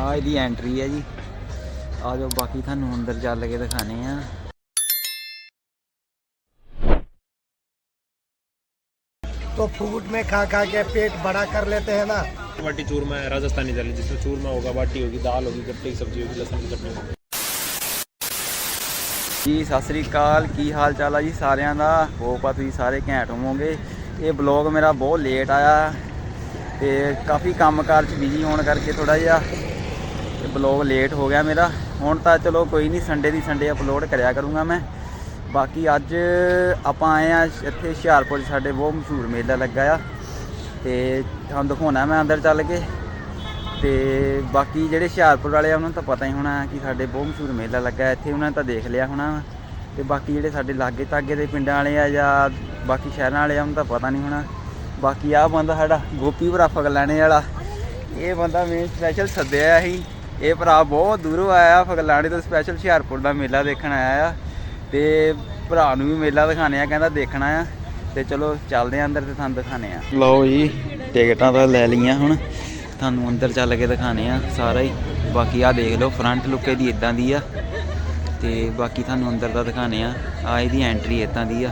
ਆ ਇਹਦੀ ਐਂਟਰੀ ਹੈ ਜੀ ਆ ਜਾਓ ਬਾਕੀ ਤੁਹਾਨੂੰ ਅੰਦਰ ਚੱਲ ਕੇ ਦਿਖਾਣੇ ਆ तो फूड में खा खा के पेट बड़ा कर लेते हैं ना बाटी चूरमा है राजस्थानी दाल जिसमें चूरमा होगा बाटी होगी दाल होगी गट्टे की सब्जी होगी लहसुन की चटनी होगी ਜੀ ਸਤਿ ਸ੍ਰੀ ਅਕਾਲ ਕੀ ਹਾਲ ਚਾਲ ਆ ਜੀ ਸਾਰਿਆਂ ਦਾ ਹੋਪ ਆ ਤੁਸੀਂ ਸਾਰੇ ਘੈਂਟ ਹੋਵੋਗੇ ਇਹ ਬਲੌਗ ਮੇਰਾ ਬਹੁਤ ਲੇਟ ਆਇਆ ਤੇ ਕਾਫੀ ਕੰਮਕਾਰ ਚ ਬਿਜੀ ਹੋਣ ਕਰਕੇ ਥੋੜਾ ਜਿਹਾ ਇਹ ਬਲੌਗ ਲੇਟ ਹੋ ਗਿਆ ਮੇਰਾ। ਹੁਣ ਤਾਂ ਚਲੋ ਕੋਈ ਨਹੀਂ ਸੰਡੇ ਦੀ ਸੰਡੇ ਅਪਲੋਡ ਕਰਿਆ ਕਰੂੰਗਾ ਮੈਂ। ਬਾਕੀ ਅੱਜ ਆਪਾਂ ਆਏ ਆ ਇੱਥੇ ਹੁਸ਼ਿਆਰਪੁਰ 'ਚ ਸਾਡੇ ਬਹੁਤ ਮਸ਼ਹੂਰ ਮੇਲਾ ਲੱਗਾ ਆ। ਤੇ ਤੁਹਾਨੂੰ ਦਿਖਾਉਣਾ ਮੈਂ ਅੰਦਰ ਚੱਲ ਕੇ। ਤੇ ਬਾਕੀ ਜਿਹੜੇ ਹੁਸ਼ਿਆਰਪੁਰ ਵਾਲੇ ਆ, ਉਹਨਾਂ ਨੂੰ ਤਾਂ ਪਤਾ ਹੀ ਹੋਣਾ ਕਿ ਸਾਡੇ ਬਹੁਤ ਮਸ਼ਹੂਰ ਮੇਲਾ ਲੱਗਾ ਇੱਥੇ ਉਹਨਾਂ ਨੇ ਤਾਂ ਦੇਖ ਲਿਆ ਹੋਣਾ ਤੇ ਬਾਕੀ ਜਿਹੜੇ ਸਾਡੇ ਲਾਗੇ ਤਾਗੇ ਦੇ ਪਿੰਡਾਂ ਵਾਲੇ ਆ ਜਾਂ ਬਾਕੀ ਸ਼ਹਿਰਾਂ ਵਾਲੇ ਆ, ਉਹਨਾਂ ਤਾਂ ਪਤਾ ਨਹੀਂ ਹੋਣਾ। ਬਾਕੀ ਆਹ ਬੰਦਾ ਸਾਡਾ ਗੋਪੀ ਭਰਾ ਫਗਲਾਣੇ ਵਾਲਾ। ਇਹ ਬੰਦਾ ਮੈਂ ਸਪੈਸ਼ਲ ਸੱਦਿਆ ਸੀ। ਇਹ ਭਰਾ ਬਹੁਤ ਦੂਰੋਂ ਆਇਆ, ਫਗਲਾਣੇ ਤੋਂ ਸਪੈਸ਼ਲ ਹੁਸ਼ਿਆਰਪੁਰ ਦਾ ਮੇਲਾ ਦੇਖਣ ਆਇਆ ਆ। ਤੇ ਭਰਾ ਨੂੰ ਵੀ ਮੇਲਾ ਦਿਖਾਣੇ ਆ, ਕਹਿੰਦਾ ਦੇਖਣਾ ਆ। ਤੇ ਚਲੋ ਚੱਲਦੇ ਆ ਅੰਦਰ ਤੇ ਤੁਹਾਨੂੰ ਦਿਖਾਣੇ ਆ। ਲਓ ਜੀ, ਟਿਕਟਾਂ ਤਾਂ ਲੈ ਲਈਆਂ ਹੁਣ। ਤੁਹਾਨੂੰ ਅੰਦਰ ਚੱਲ ਕੇ ਦਿਖਾਣੇ ਆ ਸਾਰਾ ਹੀ। ਬਾਕੀ ਆ ਦੇਖ ਲਓ ਫਰੰਟ ਲੁੱਕ ਇਹਦੀ ਇਦਾਂ ਦੀ ਆ। ਤੇ ਬਾਕੀ ਤੁਹਾਨੂੰ ਅੰਦਰ ਦਾ ਦਿਖਾਣੇ ਆ। ਆ ਇਹਦੀ ਐਂਟਰੀ ਇਦਾਂ ਦੀ ਆ।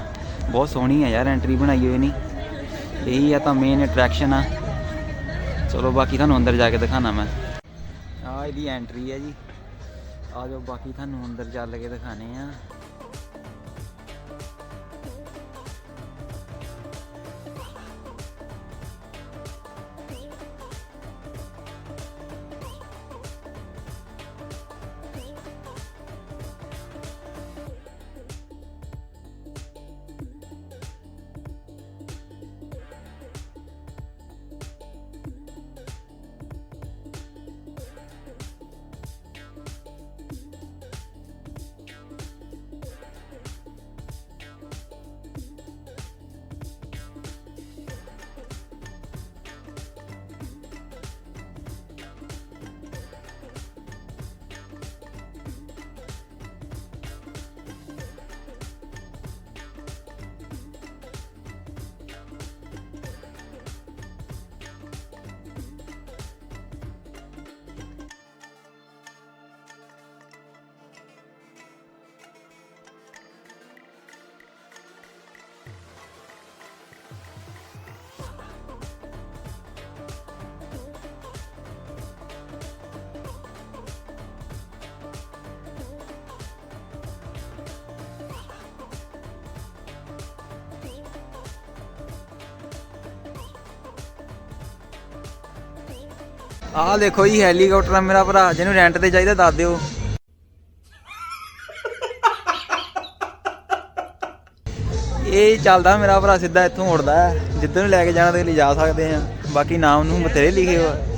ਬਹੁਤ ਸੋਹਣੀ ਆ ਯਾਰ ਐਂਟਰੀ ਬਣਾਈ ਹੋਈ ਨਹੀਂ। ਇਹੀ ਆ ਤਾਂ ਮੇਨ ਅਟਰੈਕਸ਼ਨ ਆ। ਚਲੋ ਬਾਕੀ ਤੁਹਾਨੂੰ ਅੰਦਰ ਜਾ ਕੇ ਦਿਖਾਣਾ ਮੈਂ। ਆ ਇਹਦੀ ਐਂਟਰੀ ਹੈ ਜੀ। ਆ ਜਾਓ ਬਾਕੀ ਤੁਹਾਨੂੰ ਅੰਦਰ ਚੱਲ ਕੇ ਦਿਖਾਣੇ ਆ ਆਹ ਦੇਖੋ ਜੀ ਹੈਲੀਕਾਪਟਰ ਆ ਮੇਰਾ ਭਰਾ, ਜਿਹਨੂੰ ਰੈਂਟ ਤੇ ਚਾਹੀਦਾ ਦੱਸ ਦਿਓ। ਇਹ ਚੱਲਦਾ ਮੇਰਾ ਭਰਾ ਸਿੱਧਾ ਇੱਥੋਂ ਉੜਦਾ ਹੈ। ਜਿੱਧਰ ਨੂੰ ਲੈ ਕੇ ਜਾਣਾ ਤੇ ਲਈ ਜਾ ਸਕਦੇ ਆ ਬਾਕੀ ਨਾਮ ਨੂੰ ਬਥੇਰੇ ਲਿਖੇ ਹੋਏ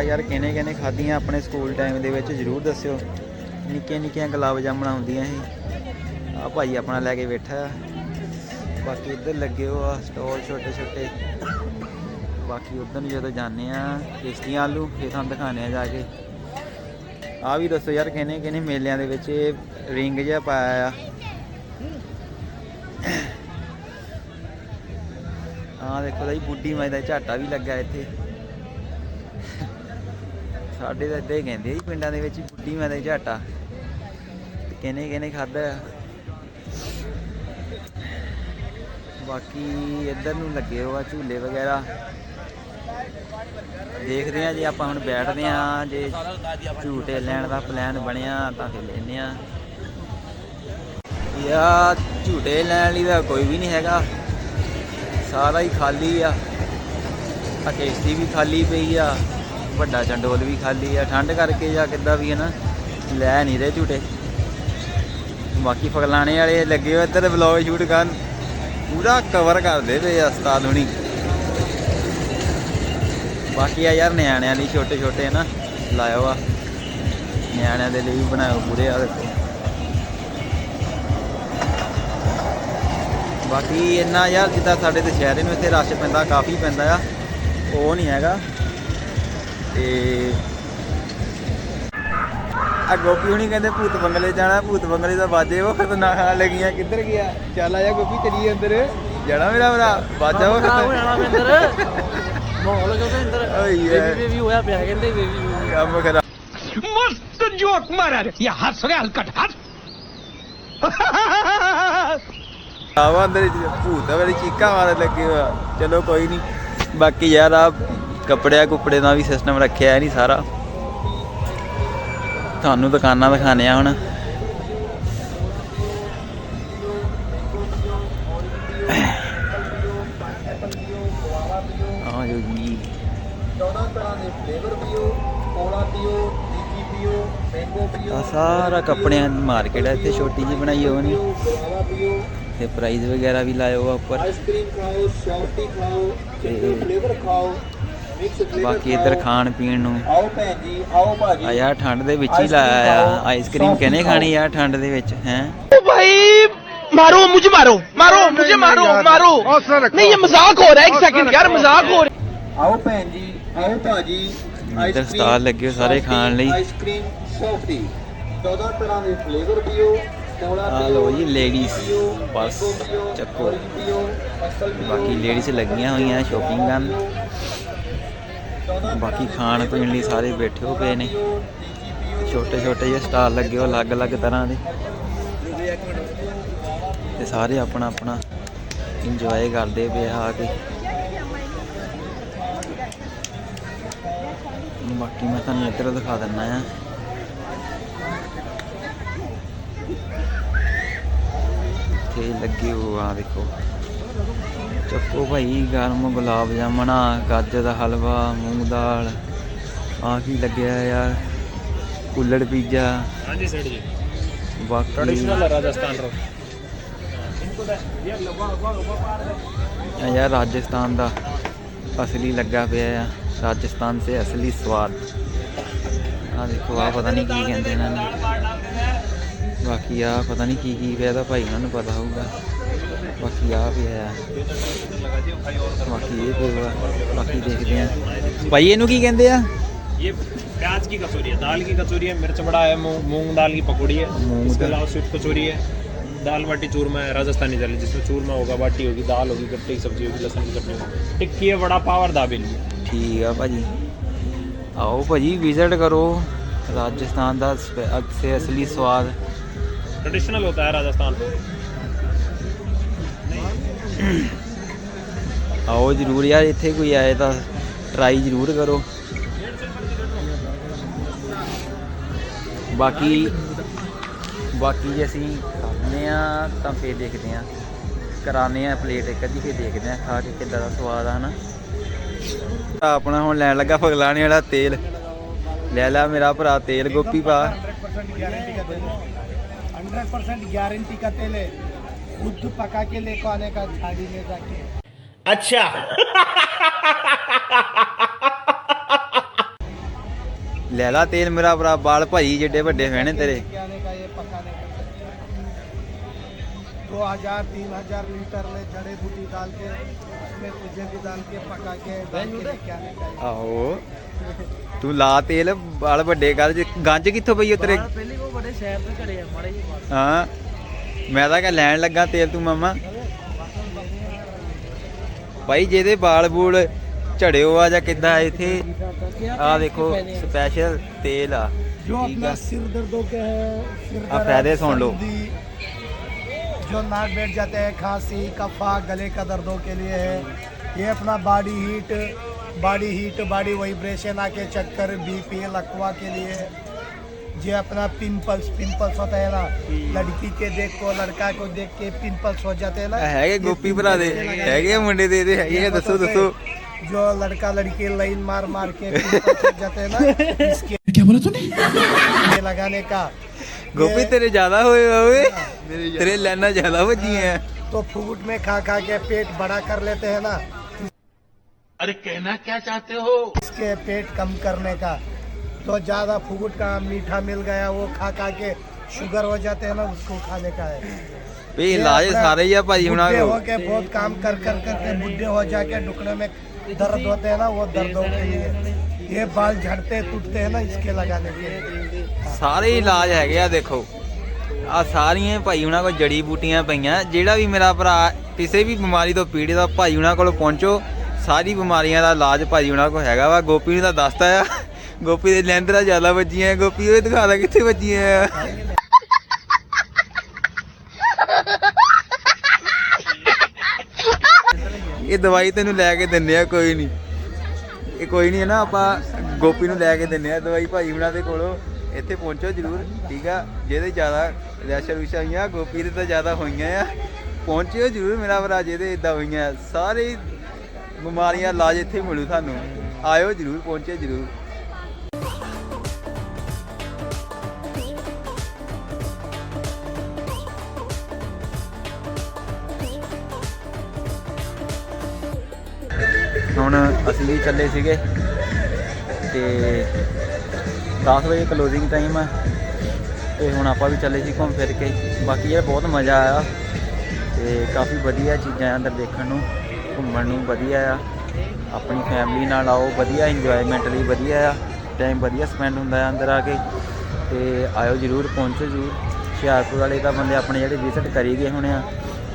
ਆ ਯਾਰ ਕਿਹਨੇ ਕਿਹਨੇ ਖਾਧੀਆਂ ਆਪਣੇ ਸਕੂਲ ਟਾਈਮ ਦੇ ਵਿੱਚ ਜਰੂਰ ਦੱਸਿਓ। ਨਿੱਕੀਆਂ ਨਿੱਕੀਆਂ ਗੁਲਾਬ ਜਾਮਣਾ ਹੁੰਦੀਆਂ ਸੀ। ਆ ਭਾਈ ਆਪਣਾ ਲੈ ਕੇ ਬੈਠਾ। ਬਾਕੀ ਇੱਧਰ ਲੱਗੇ ਹੋ ਆ ਸਟਾਲ ਛੋਟੇ ਛੋਟੇ। ਬਾਕੀ ਉਧਰ ਨੂੰ ਜਦੋਂ ਜਾਂਦੇ ਆ ਕਿਸ਼ਤੀਆਂ ਆਲੂ, ਫੇਰ ਤੁਹਾਨੂੰ ਦਿਖਾਣੇ ਆ ਜਾ ਕੇ। ਆ ਵੀ ਦੱਸੋ ਯਾਰ ਕਿਹਨੇ ਕਿਹਨੇ ਮੇਲਿਆਂ ਦੇ ਵਿੱਚ ਇਹ ਰਿੰਗ ਜਿਹਾ ਪਾਇਆ ਆ। ਆ ਦੇਖੋ ਦਾ ਜੀ ਬੁੱਢੀ ਮਾਈ ਦਾ ਝਾਟਾ ਵੀ ਲੱਗਾ ਇੱਥੇ। ਸਾਡੇ ਤਾਂ ਇੱਦਾਂ ਹੀ ਕਹਿੰਦੇ ਆ ਜੀ, ਪਿੰਡਾਂ ਦੇ ਵਿੱਚ ਬੁੱਢੀ ਮੈਂ ਦਾ ਝਾਟਾ। ਕਿਹਨੇ ਕਿਹਨੇ ਖਾਦਾ ਆ। ਬਾਕੀ ਇੱਧਰ ਨੂੰ ਲੱਗੇ ਹੋਆ ਝੂਲੇ ਵਗੈਰਾ। ਦੇਖਦੇ ਆ ਜੇ ਆਪਾਂ ਹੁਣ ਬੈਠਦੇ ਆ, ਜੇ ਝੂਟੇ ਲੈਣ ਦਾ ਪਲਾਨ ਬਣਿਆ ਤਾਂ ਫਿਰ ਲੈਨੇ ਆ। ਯਾ, ਝੂਟੇ ਲੈਣ ਲਈ ਤਾਂ ਕੋਈ ਵੀ ਨਹੀਂ ਹੈਗਾ। ਸਾਰਾ ਹੀ ਖਾਲੀ ਆ। ਆ ਕਿਸ਼ਤੀ ਵੀ ਖਾਲੀ ਪਈ ਆ। ਵੱਡਾ ਚੰਡੋਲ ਵੀ ਖਾਲੀ ਆ, ਠੰਡ ਕਰਕੇ ਜਾਂ ਕਿੱਦਾਂ ਵੀ ਹੈ ਨਾ, ਲੈ ਨਹੀਂ ਰਹੇ ਝੂਟੇ। ਬਾਕੀ ਫਗਲਾਣੇ ਵਾਲੇ ਲੱਗੇ ਹੋਏ ਇੱਧਰ ਵਲੌਗ ਸ਼ੂਟ ਕਰਨ। ਪੂਰਾ ਕਵਰ ਕਰਦੇ ਪਏ ਆ ਉਸਤਾਦ ਹੁਣੀ। ਬਾਕੀ ਆ ਯਾਰ ਨਿਆਣਿਆਂ ਲਈ ਛੋਟੇ ਛੋਟੇ ਨਾ, ਲਾਇਓ ਆ। ਨਿਆਣਿਆਂ ਦੇ ਲਈ ਵੀ ਬਣਾਇਓ ਪੂਰੇ ਆ ਦੇਖੋ। ਬਾਕੀ ਇੰਨਾ ਯਾਰ ਜਿੱਦਾਂ ਸਾਡੇ ਦੁਸ਼ਹਿਰੇ ਨੂੰ ਇੱਥੇ ਰਸ਼ ਪੈਂਦਾ, ਕਾਫੀ ਪੈਂਦਾ ਆ, ਉਹ ਨਹੀਂ ਹੈਗਾ। ਤੇ ਆ ਗੋਪੀ ਹੁਣੀ ਕਹਿੰਦੇ ਭੂਤ ਬੰਗਲੇ ਜਾਣਾ ਭੂਤ ਬੰਗਲੇ ਦਾ ਬਾਜੇ ਉਹ ਖਤਰਨਾਕਾਂ ਲੱਗੀਆਂ ਕਿੱਧਰ ਗਿਆ? ਚੱਲ ਆ ਜਾ ਗੋਪੀ ਚਲੀਏ ਅੰਦਰ। ਜਾਣਾ ਮੇਰਾ ਭਰਾ ਬਾਜਾ ਉਹ ਖਤਰਨਾਕ ਅੰਦਰ। ਮਾਹੌਲ ਕਿਉਂ ਅੰਦਰ? ਓਏ ਬੇਬੀ ਹੋਇਆ ਪਿਆ ਕਹਿੰਦੇ ਬੇਬੀ ਆ ਮਖਰਾ ਜੋਕ ਮਾਰਿਆ ਰੇ। ਇਹ ਹੱਸ ਰਿਹਾ ਹਲਕਟ ਹੱਸ। ਆਵਾ ਅੰਦਰ ਭੂਤ ਵਾਲੀ ਚੀਕਾ ਮਾਰਨ ਲੱਗੇ ਚਲੋ ਕੋਈ ਨਹੀਂ ਬਾਕੀ ਯਾਰ ਆ ਕੱਪੜਿਆਂ ਕੁਪੜੇ ਦਾ ਵੀ ਸਿਸਟਮ ਰੱਖਿਆ ਨਹੀਂ ਸਾਰਾ। ਤੁਹਾਨੂੰ ਦੁਕਾਨਾਂ ਦਿਖਾਣੇ ਆ ਹੁਣ। ਆ ਜੋ ਜੀ। 14 ਤਰ੍ਹਾਂ ਦੇ ਫਲੇਵਰ ਪੀਓ ਕੋਲਾ ਪੀਓ ਲੀਚੀ ਪੀਓ ਮੈਂਗੋ ਪੀਓ ਆ ਸਾਰਾ ਕੱਪੜਿਆਂ ਦੀ ਮਾਰਕੀਟ ਹੈ ਇੱਥੇ ਛੋਟੀ ਜੀ ਬਣਾਈ ਪੀਓ ਤੇ ਪ੍ਰਾਈਸ ਵਗੈਰਾ ਵੀ ਲਾਏ ਹੋਆ ਉੱਪਰ। ਆਈਸਕ੍ਰੀਮ ਖਾਓ ਸ਼ੌਰਟੀ ਖਾਓ ਤੇ ਫਲੇਵਰ ਖਾਓ ਬਾਕੀ ਇੱਧਰ ਖਾਣ ਪੀਣ ਨੂੰ। ਆਓ ਭੈਣ ਜੀ ਆਓ ਭਾਜੀ। ਆ ਯਾਰ ਠੰਡ ਦੇ ਵਿੱਚ ਹੀ ਲਾਇਆ ਆ। ਆਈਸਕ੍ਰੀਮ ਕਹਨੇ ਖਾਣੀ ਯਾਰ ਠੰਡ ਦੇ ਵਿੱਚ ਹੈ? ਉਹ ਭਾਈ ਮਾਰੋ ਮੁਝੇ ਮਾਰੋ। ਮਾਰੋ ਮੁਝੇ ਮਾਰੋ ਮਾਰੋ। ਨਹੀਂ ਇਹ ਮਜ਼ਾਕ ਹੋ ਰਿਹਾ ਇੱਕ ਸੈਕਿੰਡ ਯਾਰ ਮਜ਼ਾਕ ਹੋ ਰਿਹਾ। ਆਓ ਭੈਣ ਜੀ ਆਓ ਭਾਜੀ। ਇੱਧਰ ਸਟਾਲ ਲੱਗੇ ਸਾਰੇ ਖਾਣ ਲਈ। ਆਈਸਕ੍ਰੀਮ ਸੌਫਟੀ 14 ਤਰ੍ਹਾਂ ਦੇ ਫਲੇਵਰ ਪੀਓ ਆ ਲੋ ਜੀ ਲੇਡੀਜ਼ ਬਸ ਚੱਕੋ। ਬਾਕੀ ਲੇਡੀਜ਼ ਲੱਗੀਆਂ ਹੋਈਆਂ ਸ਼ੋਪਿੰਗ ਕਰਨ। ਬਾਕੀ ਖਾਣ ਪੀਣ ਲਈ ਸਾਰੇ ਬੈਠੇ ਹੋ ਪਏ ਨੇ। ਛੋਟੇ ਛੋਟੇ ਜਿਹੇ ਸਟਾਲ ਲੱਗੇ ਹੋ ਅਲੱਗ-ਅਲੱਗ ਤਰ੍ਹਾਂ ਦੇ। ਤੇ ਸਾਰੇ ਆਪਣਾ ਆਪਣਾ ਇੰਜੋਏ ਕਰਦੇ ਪਏ ਆ ਆ ਕੇ। ਬਾਕੀ ਮੈਂ ਤੁਹਾਨੂੰ ਇੱਧਰ ਦਿਖਾ ਦਿੰਦਾ ਆ। ਤੇ ਲੱਗੇ ਹੋ ਆ ਦੇਖੋ। ਚੱਕੋ ਭਾਈ ਗਰਮ ਗੁਲਾਬ ਜਾਮਣਾ ਗਾਜਰ ਦਾ ਹਲਵਾ ਮੂੰਗ ਦਾਲ। ਆ ਕੀ ਲੱਗਿਆ ਯਾਰ? ਕੁੱਲੜ ਪੀਜ਼ਾ। ਹਾਂਜੀ ਸੈਟ ਜੀ। ਬਾਕੀ ਟ੍ਰੈਡੀਸ਼ਨਲ ਰਾਜਸਥਾਨ ਰੋ ਯਾਰ ਰਾਜਸਥਾਨ ਦਾ ਅਸਲੀ ਲੱਗਾ ਪਿਆ ਆ। ਰਾਜਸਥਾਨ 'ਤੇ ਅਸਲੀ ਸਵਾਦ। ਆ ਦੇਖੋ ਆ ਪਤਾ ਨਹੀਂ ਕੀ ਕਹਿੰਦੇ ਇਹਨਾਂ ਨੇ। ਬਾਕੀ ਆ ਪਤਾ ਨਹੀਂ ਕੀ ਕੀ ਪਿਆ ਤਾਂ ਭਾਈ ਉਹਨਾਂ ਨੂੰ ਪਤਾ ਹੋਊਗਾ ਬਾਕੀ ਆ ਪਿਆ ਆ ਬਾਕੀ ਇਹ ਪਿਆ ਬਾਕੀ ਦੇਖਦੇ ਆ ਭਾਈ ਇਹਨੂੰ ਕੀ ਕਹਿੰਦੇ ਆ ये प्याज की कचौरी है दाल की कचौरी है मिर्च बड़ा है मूंग मूंग दाल की पकौड़ी है मूंग इसके दाल। अलावा स्वीट कचौरी है दाल बाटी चूरमा है राजस्थानी दाल जिसमें चूरमा होगा बाटी होगी दाल होगी गट्टे की सब्जी होगी लहसुन की चटनी होगी टिक्की है बड़ा पाव और दाबेली है ਠੀਕ ਆ ਭਾਜੀ ਆਓ ਭਾਜੀ ਵਿਜ਼ਿਟ ਕਰੋ ਰਾਜਸਥਾਨ ਦਾ ट्रेडिशनल होता है राजस्थान में ਆਓ ਜਰੂਰ ਯਾਰ ਇੱਥੇ ਕੋਈ ਆਏ ਤਾਂ ਟਰਾਈ ਜਰੂਰ ਕਰੋ ਬਾਕੀ ਬਾਕੀ ਜੇ ਅਸੀਂ ਖਾਂਦੇ ਆ ਤਾਂ ਫੇਰ ਦੇਖਦੇ ਆ ਕਰਾਉਂਦੇ ਆ ਪਲੇਟ ਇੱਕ ਅੱਧੀ ਫੇਰ ਦੇਖਦੇ ਆ ਖਾ ਕੇ ਕਿੱਦਾਂ ਦਾ ਸਵਾਦ ਆ ਹਨਾ ਆਪਣਾ ਹੁਣ ਲੈਣ ਲੱਗਾ ਫਗਲਾਣੇ ਵਾਲਾ ਤੇਲ ਲੈ ਲੈ ਮੇਰਾ ਭਰਾ ਤੇਲ ਗੋਪੀ ਪਾ 100% गारंटी का तेल है 100% गारंटी का तेल है खुद पका के लेको आने का झाड़ी में जाके ਲੈ ਲਾ ਤੇਲ ਮੇਰਾ ਭਰਾ ਬਾਲ ਭਾਈ ਜਿੱਡੇ ਵੱਡੇ ਹੋਣੇ ਤੇਰੇ लेके आने का ये पकाने का दो हजार तीन हजार लीटर में जड़ी बूटी डाल के उसमें तुझे भी डाल के पका के डाल के लेके आने का ये। ਆਹੋ ਤੂੰ ਲਾ ਤੇਲ ਬਾਲ ਵੱਡੇ ਕਰ ਜੇ ਗੰਜ ਕਿੱਥੋਂ ਪਈ ਓ ਤੇਰੇ ਪਹਿਲੀ ਉਹ ਬੜੇ ਸ਼ਹਿਰ ਤੋਂ ਘੜੇ ਆ ਮਾੜੇ ਜਿਹੇ ਪਾਸ ਹਾਂ ਮੈਂ ਤਾਂ ਕਹ ਲੈਣ ਲੱਗਾ ਤੇਲ ਤੂੰ ਮਾਮਾ ਭਾਈ ਜਿਹਦੇ ਬਾਲ ਬੂਲ ਝੜਿਓ ਆ ਜਾਂ ਕਿੱਦਾਂ ਇੱਥੇ ਆ ਦੇਖੋ ਸਪੈਸ਼ਲ ਤੇਲ ਆ जो ਠੀਕ अपना ਆ सिर दर्दों के है सिर आप फायदे सुन लो। जो नाक बैठ जाते हैं खांसी कफा गले का दर्दों के लिए है ये अपना body heat body heat body vibration आके चक्कर बीपी लकवा के लिए। जो अपना पिंपल्स पिंपल्स होता है ना? हम्म। लड़की के देख को लड़का को देख के पिंपल्स हो जाते हैं ना? है गोपी बना दे। है मुंडे दे दे। है दसो दसो। जो लड़का लड़की लाइन मार मार के जाते हैं ना इसके क्या बोला तूने? लगाने का। गोपी तेरे ज़्यादा हुए हुए। हाँ। तेरे लेना ज़्यादा बची है। हाँ, तो फूट में खा खा के पेट बड़ा कर लेते हैं ना। अरे कहना क्या चाहते हो इसके पेट कम करने का तो ज्यादा फूट का मीठा मिल गया वो खा खा के शुगर हो जाते हैं ना उसको खाने का है ਵੀ ये ਇਲਾਜ अपना ਸਾਰੇ ਹੀ ਆ ਭਾਈ ਹੁਣਾਂ बुढ़े ਕੋ हो के बहुत काम कर कर करके बुढ़े हो जाके ढुकने में दर्द होते हैं ना वो दर्दों के लिए ये बाल झड़ते टूटते हैं ना इसके लगाने के लिए ਸਾਰੇ ਇਲਾਜ ਹੈਗੇ ਆ ਦੇਖੋ ਆ ਸਾਰੀਆਂ ਭਾਈ ਹੁਣਾਂ ਕੋਲ ਜੜੀ ਬੂਟੀਆਂ ਪਈਆਂ ਜਿਹੜਾ ਵੀ ਮੇਰਾ ਭਰਾ ਕਿਸੇ ਵੀ ਬਿਮਾਰੀ ਤੋਂ ਪੀੜਿਤ ਆ ਭਾਈ ਹੁਣਾਂ ਕੋਲ ਪਹੁੰਚੋ ਸਾਰੀ ਬਿਮਾਰੀਆਂ ਦਾ ਇਲਾਜ ਭਾਈ ਉਹਨਾਂ ਕੋਲ ਹੈਗਾ ਵਾ। ਗੋਪੀ ਨੂੰ ਤਾਂ ਦੱਸਤਾ ਆ। ਗੋਪੀ ਦੇ ਲੈਂਦਰਾ ਜ਼ਿਆਦਾ ਵੱਜੀਆਂ ਗੋਪੀ ਉਹ ਦਿਖਾ ਦਾ ਕਿੱਥੇ ਵੱਜੀਆਂ ਆ। ਇਹ ਦਵਾਈ ਤੈਨੂੰ ਲੈ ਕੇ ਦਿੰਨੇ ਆ, ਕੋਈ ਨਹੀਂ ਇਹ ਕੋਈ ਨਹੀਂ ਹੈ ਨਾ, ਆਪਾਂ ਗੋਪੀ ਨੂੰ ਲੈ ਕੇ ਦਿੰਨੇ ਆ ਦਵਾਈ ਭਾਈ ਉਹਨਾਂ ਦੇ ਕੋਲੋਂ। ਇੱਥੇ ਪਹੁੰਚੋ ਜਰੂਰ, ਠੀਕ ਆ? ਜਿਹਦੇ ਜ਼ਿਆਦਾ ਰੈਸ਼ਰ ਵਿਸ਼ਾ ਹੋਈਆਂ, ਗੋਪੀ ਦੇ ਤਾਂ ਜ਼ਿਆਦਾ ਹੋਈਆਂ ਆ। ਪਹੁੰਚਿਓ ਜਰੂਰ, ਮੇਰਾ ਭਰਾ, ਜਿਹਦੇ ਇਦਾਂ ਹੋਈਆਂ ਸਾਰੇ ਬਿਮਾਰੀਆਂ ਇਲਾਜ ਇੱਥੇ ਮਿਲੂ ਤੁਹਾਨੂੰ ਆਇਓ ਜਰੂਰ, ਪਹੁੰਚੇ ਜਰੂਰ। ਹੁਣ ਅਸੀਂ ਵੀ ਚੱਲੇ ਸੀਗੇ ਤੇ 10 ਵਜੇ ਕਲੋਜ਼ਿੰਗ ਟਾਈਮ ਹੈ ਤੇ ਹੁਣ ਆਪਾਂ ਵੀ ਚੱਲੇ ਸੀ ਘੁੰਮ ਫਿਰ ਕੇ। ਬਾਕੀ ਇਹ ਬਹੁਤ ਮਜ਼ਾ ਆਇਆ ਤੇ ਕਾਫੀ ਵਧੀਆ ਚੀਜ਼ਾਂ ਅੰਦਰ ਦੇਖਣ ਨੂੰ। ਘੁੰਮਣ ਨੂੰ ਵਧੀਆ ਆ। ਆਪਣੀ ਫੈਮਿਲੀ ਨਾਲ ਆਓ, ਵਧੀਆ ਇੰਜੋਇਮੈਂਟ ਲਈ ਵਧੀਆ ਆ। ਟਾਈਮ ਵਧੀਆ ਸਪੈਂਡ ਹੁੰਦਾ ਆ ਅੰਦਰ ਆ ਕੇ। ਤੇ ਆਇਓ ਜਰੂਰ, ਪਹੁੰਚੋ ਜਰੂਰ। ਹੁਸ਼ਿਆਰਪੁਰ ਵਾਲੇ ਤਾਂ ਬੰਦੇ ਆਪਣੇ ਜਿਹੜੇ ਵਿਜ਼ਿਟ ਕਰੀ ਗਏ ਹੋਣੇ ਆ।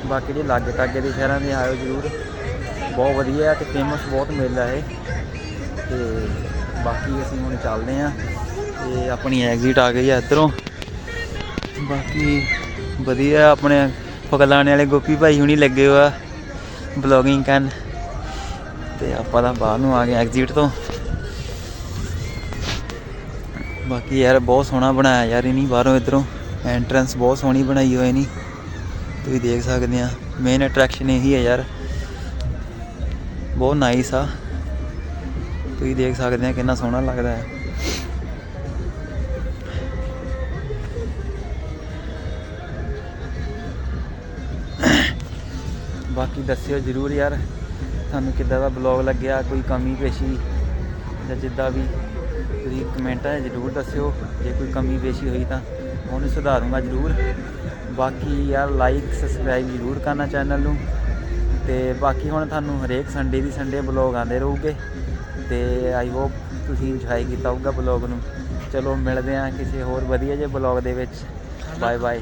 ਬਾਕੀ ਜੇ ਲਾਗੇ ਤਾਗੇ ਦੇ ਸ਼ਹਿਰਾਂ ਦੇ ਆਇਓ ਜਰੂਰ। ਬਹੁਤ ਵਧੀਆ ਤੇ ਫੇਮਸ ਬਹੁਤ ਮੇਲਾ ਹੈ ਤੇ ਬਾਕੀ ਅਸੀਂ ਹੁਣ ਚੱਲਦੇ ਆ। ਤੇ ਆਪਣੀ ਐਗਜ਼ਿਟ ਆ ਗਈ ਆ ਇੱਧਰੋਂ। ਬਾਕੀ ਵਧੀਆ ਆਪਣੇ ਫਗਲਾਣੇ ਵਾਲੇ ਗੋਪੀ ਭਾਈ ਹੁਣੀ ਲੱਗੇ ਹੋਆ ਬਲੌਗਿੰਗ ਕਰਨ ਤੇ ਆਪਾਂ ਤਾਂ ਬਾਹਰ ਨੂੰ ਆ ਗਏ ਐਗਜ਼ਿਟ ਤੋਂ। ਬਾਕੀ ਯਾਰ ਬਹੁਤ ਸੋਹਣਾ ਬਣਾਇਆ ਯਾਰ ਇਨੀ ਬਾਹਰੋਂ ਇਧਰੋਂ। ਐਂਟਰੈਂਸ ਬਹੁਤ ਸੋਹਣੀ ਬਣਾਈ ਹੋਈ ਨਹੀਂ ਤੁਸੀਂ ਦੇਖ ਸਕਦੇ ਆ। ਮੇਨ ਅਟਰੈਕਸ਼ਨ ਇਹੀ ਹੈ ਯਾਰ। ਬਹੁਤ ਨਾਈਸ ਆ। ਤੁਸੀਂ ਦੇਖ ਸਕਦੇ ਆ ਕਿੰਨਾ ਸੋਹਣਾ ਲੱਗਦਾ ਹੈ। ਬਾਕੀ ਦੱਸਿਓ ਜਰੂਰ ਯਾਰ, ਤੁਹਾਨੂੰ ਕਿੱਦਾਂ ਦਾ ਬਲੌਗ ਲੱਗਿਆ, ਕੋਈ ਕਮੀ ਪੇਸ਼ੀ ਜਾਂ ਜਿੱਦਾਂ ਵੀ ਤੁਸੀਂ ਕਮੈਂਟਾਂ 'ਚ ਜਰੂਰ ਦੱਸਿਓ। ਜੇ ਕੋਈ ਕਮੀ ਪੇਸ਼ੀ ਹੋਈ ਤਾਂ ਉਹਨੂੰ ਸੁਧਾਰੂੰਗਾ ਜਰੂਰ। ਬਾਕੀ ਯਾਰ ਲਾਈਕ ਸਬਸਕ੍ਰਾਈਬ ਜਰੂਰ ਕਰਨਾ ਚੈਨਲ ਨੂੰ। ਤੇ ਬਾਕੀ ਹੁਣ ਤੁਹਾਨੂੰ ਹਰੇਕ ਸੰਡੇ ਦੀ ਸੰਡੇ ਬਲੌਗ ਆਉਂਦੇ ਰਹੂਗੇ। ਤੇ ਆਈ ਹੋਪ ਤੁਸੀਂ ਇੰਜੋਏ ਕੀਤਾ ਹੋਊਗਾ ਬਲੌਗ ਨੂੰ। ਚਲੋ ਮਿਲਦੇ ਹਾਂ ਕਿਸੇ ਹੋਰ ਵਧੀਆ ਜਿਹੇ ਬਲੌਗ ਦੇ ਵਿੱਚ। Bye bye